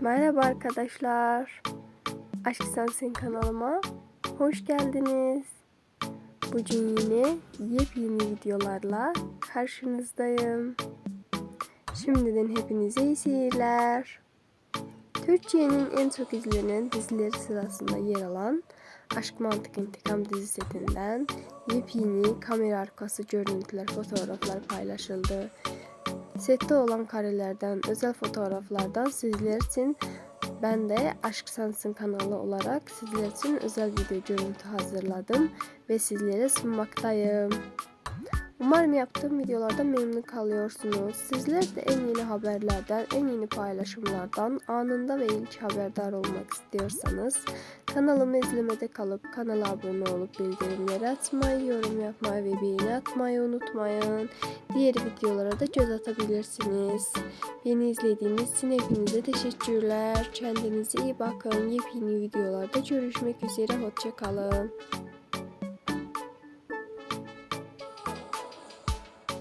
Merhaba arkadaşlar. Aşk Sensin kanalıma hoş geldiniz. Bugün yine yepyeni videolarla karşınızdayım. Şimdiden hepinize iyi seyirler. Türkiye'nin en çok izlenen dizileri sırasında yer alan Aşk Mantık İntikam dizi setinden yepyeni kamera arkası görüntüler, fotoğraflar paylaşıldı. Sette olan karelerden, özel fotoğraflardan sizler için ben de Aşk Sensin kanalı olarak sizler için özel video görüntü hazırladım ve sizlere sunmaktayım. Umarım yaptığım videolardan memnun kalıyorsunuz. Sizler de en yeni haberlerden, en yeni paylaşımlardan anında ve ilk haberdar olmak istiyorsanız kanalımı izlemede kalıp kanala abone olup bildirimleri açmayı, yorum yapmayı ve beğeni atmayı unutmayın. Diğer videolara da göz atabilirsiniz. Beni izlediğiniz için hepinize teşekkürler. Kendinize iyi bakın. Yepyeni videolarda görüşmek üzere. Hoşçakalın.